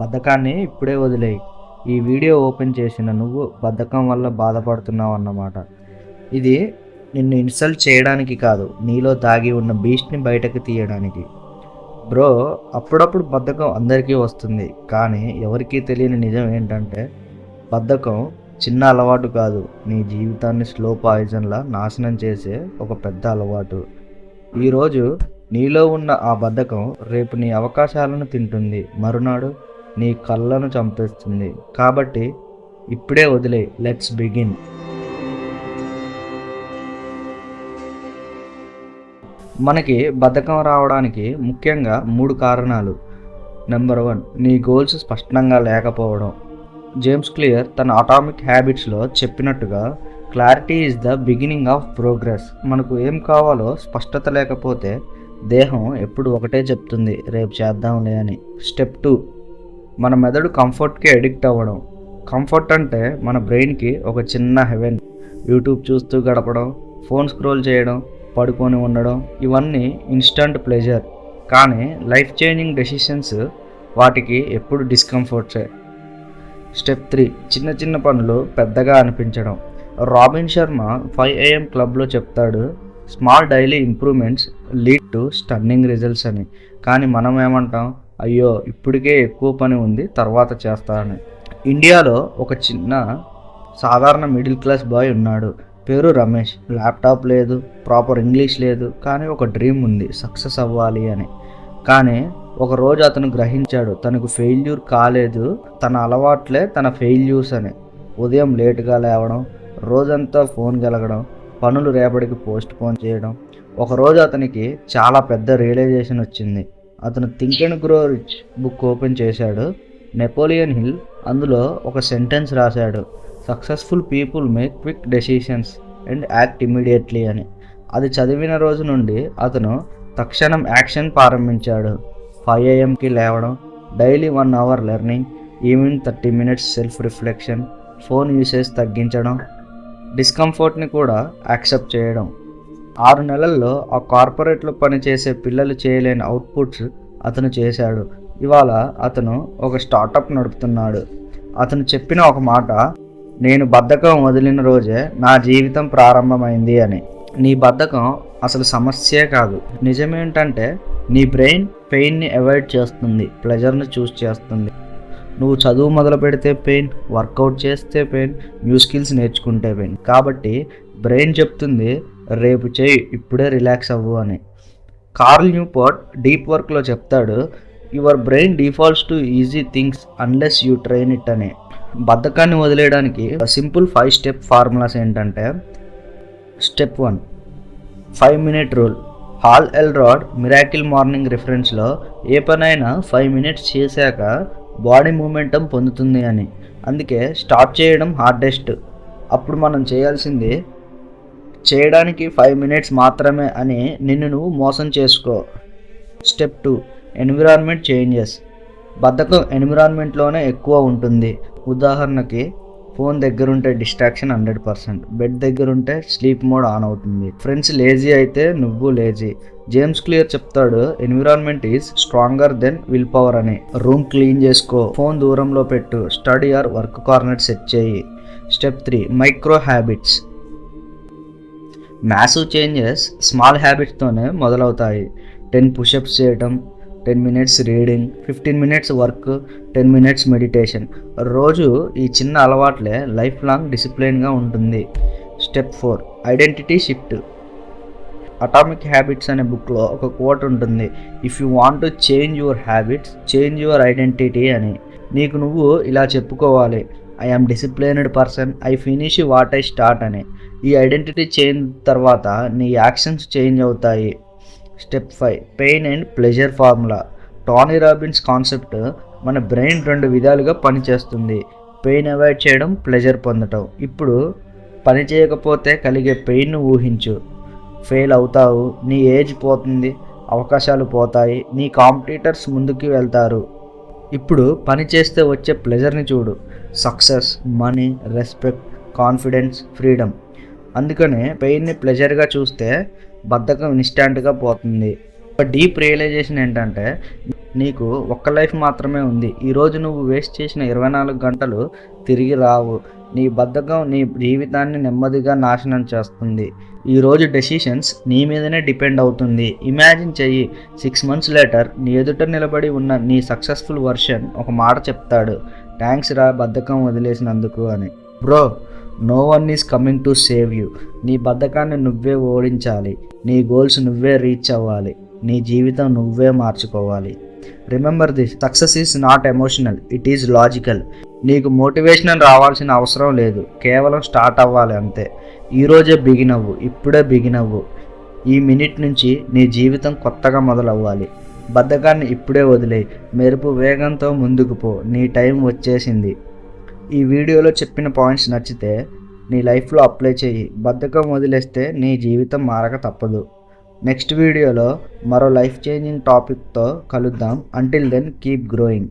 బద్ధకాన్ని ఇప్పుడే వదిలేయి. ఈ వీడియో ఓపెన్ చేసిన నువ్వు బద్ధకం వల్ల బాధపడుతున్నావు అన్నమాట. ఇది నిన్ను ఇన్సల్ట్ చేయడానికి కాదు నీలో దాగి ఉన్న బీస్ట్ని బయటకు తీయడానికి. బ్రో అప్పుడప్పుడు బద్ధకం అందరికీ వస్తుంది కానీ ఎవరికీ తెలియని నిజం ఏంటంటే బద్ధకం చిన్న అలవాటు కాదు. నీ జీవితాన్ని స్లో పాయిజన్లా నాశనం చేసే ఒక పెద్ద అలవాటు. ఈరోజు నీలో ఉన్న ఆ బద్ధకం రేపు నీ అవకాశాలను తింటుంది. మరునాడు నీ కళ్ళను చంపేస్తుంది. కాబట్టి ఇప్పుడే వదిలే లెట్స్ బిగిన్ మనకి బద్ధకం రావడానికి ముఖ్యంగా మూడు కారణాలు. నెంబర్ వన్ నీ గోల్స్ స్పష్టంగా లేకపోవడం. జేమ్స్ క్లియర్ తన అటామిక్ హ్యాబిట్స్లో చెప్పినట్టుగా clarity is the beginning of progress మనకు ఏం కావాలో స్పష్టత లేకపోతే దేహం ఎప్పుడు ఒకటే చెప్తుంది రేపు చేద్దాంలే అని. స్టెప్ టూ మన మెదడు కంఫర్ట్కి అడిక్ట్ అవ్వడం. కంఫర్ట్ అంటే మన బ్రెయిన్కి ఒక చిన్న హెవెన్. యూట్యూబ్ చూస్తూ గడపడం ఫోన్ స్క్రోల్ చేయడం పడుకొని ఉండడం ఇవన్నీ ఇన్స్టంట్ ప్లెజర్. కానీ లైఫ్ చేంజింగ్ డెసిషన్స్ వాటికి ఎప్పుడు డిస్కంఫర్ట్సే. స్టెప్ త్రీ చిన్న చిన్న పనులు పెద్దగా అనిపించడం. రాబిన్ శర్మ ఫైవ్ ఏఎం క్లబ్లో చెప్తాడు small daily improvements lead to stunning results అని. కానీ మనం ఏమంటాం అయ్యో ఇప్పటికే ఎక్కువ పని ఉంది తర్వాత చేస్తానని ఇండియాలో ఒక చిన్న సాధారణ మిడిల్ క్లాస్ బాయ్ ఉన్నాడు. పేరు రమేష్. ల్యాప్టాప్ లేదు ప్రాపర్ ఇంగ్లీష్ లేదు కానీ ఒక డ్రీమ్ ఉంది సక్సెస్ అవ్వాలి అని. కానీ ఒక రోజు అతను గ్రహించాడు తనకు ఫెయిల్యూర్ కాలేదు తన అలవాట్లే తన ఫెయిల్యూర్స్ అని. ఉదయం లేటుగా లేవడం రోజంతా ఫోన్ గెలగడం పనులు రేపటికి పోస్ట్ పోన్ చేయడం ఒకరోజు అతనికి చాలా పెద్ద రియలైజేషన్ వచ్చింది. అతను think and grow rich book open చేశాడు. నెపోలియన్ హిల్ అందులో ఒక సెంటెన్స్ రాశాడు. Successful people make quick decisions and act immediately అని. అది చదివిన రోజు నుండి అతను తక్షణం యాక్షన్ ప్రారంభించాడు. ఫైవ్ ఏఎంకి లేవడం daily one hour learning evening thirty minutes self reflection phone usage తగ్గించడం డిస్కంఫర్ట్ని కూడా యాక్సెప్ట్ చేయడం. ఆరు నెలల్లో ఆ కార్పొరేట్లో పనిచేసే పిల్లలు చేయలేని అవుట్పుట్స్ అతను చేశాడు. ఇవాళ అతను ఒక స్టార్టప్ నడుపుతున్నాడు. అతను చెప్పిన ఒక మాట నేను బద్ధకం వదిలిన రోజే నా జీవితం ప్రారంభమైంది అని. నీ బద్ధకం అసలు సమస్యే కాదు. నిజమేంటంటే నీ బ్రెయిన్ పెయిన్ని అవాయిడ్ చేస్తుంది ప్లెజర్ని చూస్ చేస్తుంది. నువ్వు చదువు మొదలు పెడితే పెయిన్ వర్కౌట్ చేస్తే పెయిన్ న్యూ స్కిల్స్ నేర్చుకుంటే పెయిన్. కాబట్టి బ్రెయిన్ చెప్తుంది రేపు చేయి ఇప్పుడే రిలాక్స్ అవ్వు అని. కార్ల్ న్యూపోర్ట్ డీప్ వర్క్లో చెప్తాడు your brain defaults to easy things unless you train it అని. బద్ధకాన్ని వదిలేయడానికి సింపుల్ ఫైవ్ స్టెప్ ఫార్ములాస్ ఏంటంటే step one five minute rule. Hal Elrod miracle morning రిఫరెన్స్లో ఏ పనైనా ఫైవ్ మినిట్స్ చేశాక బాడీ మూమెంటం పొందుతుంది అని. అందుకే స్టార్ట్ చేయడం హార్డెస్ట్. అప్పుడు మనం చేయాల్సింది చేయడానికి ఫైవ్ మినిట్స్ మాత్రమే అని నిన్ను నువ్వు మోసం చేసుకో. స్టెప్ టూ ఎన్విరాన్మెంట్ చేంజెస్ బద్ధకం ఎన్విరాన్మెంట్లోనే ఎక్కువ ఉంటుంది. ఉదాహరణకి ఫోన్ దగ్గర ఉంటే డిస్ట్రాక్షన్ హండ్రెడ్ పర్సెంట్ బెడ్ దగ్గర ఉంటే స్లీప్ మోడ్ ఆన్ అవుతుంది. ఫ్రెండ్స్ లేజీ అయితే నువ్వు లేజీ జేమ్స్ క్లియర్ చెప్తాడు environment is stronger than willpower అని. రూమ్ క్లీన్ చేసుకో. ఫోన్ దూరంలో పెట్టు. Study or work corner set చేయి. Step three micro habits massive changes small హ్యాబిట్స్తోనే మొదలవుతాయి. టెన్ పుషప్స్ చేయటం ten minutes reading fifteen minutes work ten minutes meditation రోజు ఈ చిన్న అలవాట్లే లైఫ్ లాంగ్ డిసిప్లిన్గా ఉంటుంది. Step four identity shift atomic habits అనే బుక్లో ఒక కోట్ ఉంటుంది. If you want to change your habits change your identity అని. నీకు నువ్వు ఇలా చెప్పుకోవాలి. I am disciplined person I finish what I start అని. ఈ ఐడెంటిటీ చేంజ్ తర్వాత నీ యాక్షన్స్ చేంజ్ అవుతాయి. Step five pain and pleasure formula Tony Robbins concept మన బ్రెయిన్ రెండు విధాలుగా పనిచేస్తుంది. పెయిన్ అవాయిడ్ చేయడం ప్లెజర్ పొందటం. ఇప్పుడు పని చేయకపోతే కలిగే పెయిన్ను ఊహించు. ఫెయిల్ అవుతావు నీ ఏజ్ పోతుంది అవకాశాలు పోతాయి నీ కాంపిటీటర్స్ ముందుకు వెళ్తారు. ఇప్పుడు పని చేస్తే వచ్చే ప్లెజర్ని చూడు. Success money respect confidence freedom అందుకనే పెయిన్ని ప్లెజర్గా చూస్తే బద్ధకం ఇన్స్టాంట్గా పోతుంది. ఒక డీప్ రియలైజేషన్ ఏంటంటే నీకు ఒక్క లైఫ్ మాత్రమే ఉంది. ఈరోజు నువ్వు వేస్ట్ చేసిన ఇరవై నాలుగు గంటలు తిరిగి రావు. నీ బద్ధకం నీ జీవితాన్ని నెమ్మదిగా నాశనం చేస్తుంది. ఈరోజు డెసిషన్స్ నీ మీదనే డిపెండ్ అవుతుంది. ఇమాజిన్ చెయ్యి. సిక్స్ మంత్స్ లేటర్ నీ ఎదుట నిలబడి ఉన్న నీ సక్సెస్ఫుల్ వర్షన్ ఒక మాట చెప్తాడు. థ్యాంక్స్ రా బద్ధకం వదిలేసినందుకు అని. Bro no one is coming to save you నీ బద్ధకాన్ని నువ్వే ఓడించాలి. నీ గోల్స్ నువ్వే రీచ్ అవ్వాలి. నీ జీవితం నువ్వే మార్చుకోవాలి. Remember this success is not emotional it is logical నీకు మోటివేషన్ రావాల్సిన అవసరం లేదు. కేవలం స్టార్ట్ అవ్వాలి అంతే. ఈరోజే బిగిన్ అవ్వు. ఇప్పుడే బిగిన్ అవ్వు. ఈ మినిట్ నుంచి నీ జీవితం కొత్తగా మొదలవ్వాలి. బద్ధకాన్ని ఇప్పుడే వదిలేయి. మెరుపు వేగంతో ముందుకు పో. నీ టైం వచ్చేసింది. ఈ వీడియోలో చెప్పిన పాయింట్స్ నచ్చితే నీ లైఫ్లో అప్లై చేయి. బద్ధకం వదిలేస్తే నీ జీవితం మారక తప్పదు. నెక్స్ట్ వీడియోలో మరో లైఫ్ చేంజింగ్ టాపిక్తో కలుద్దాం. Until then keep growing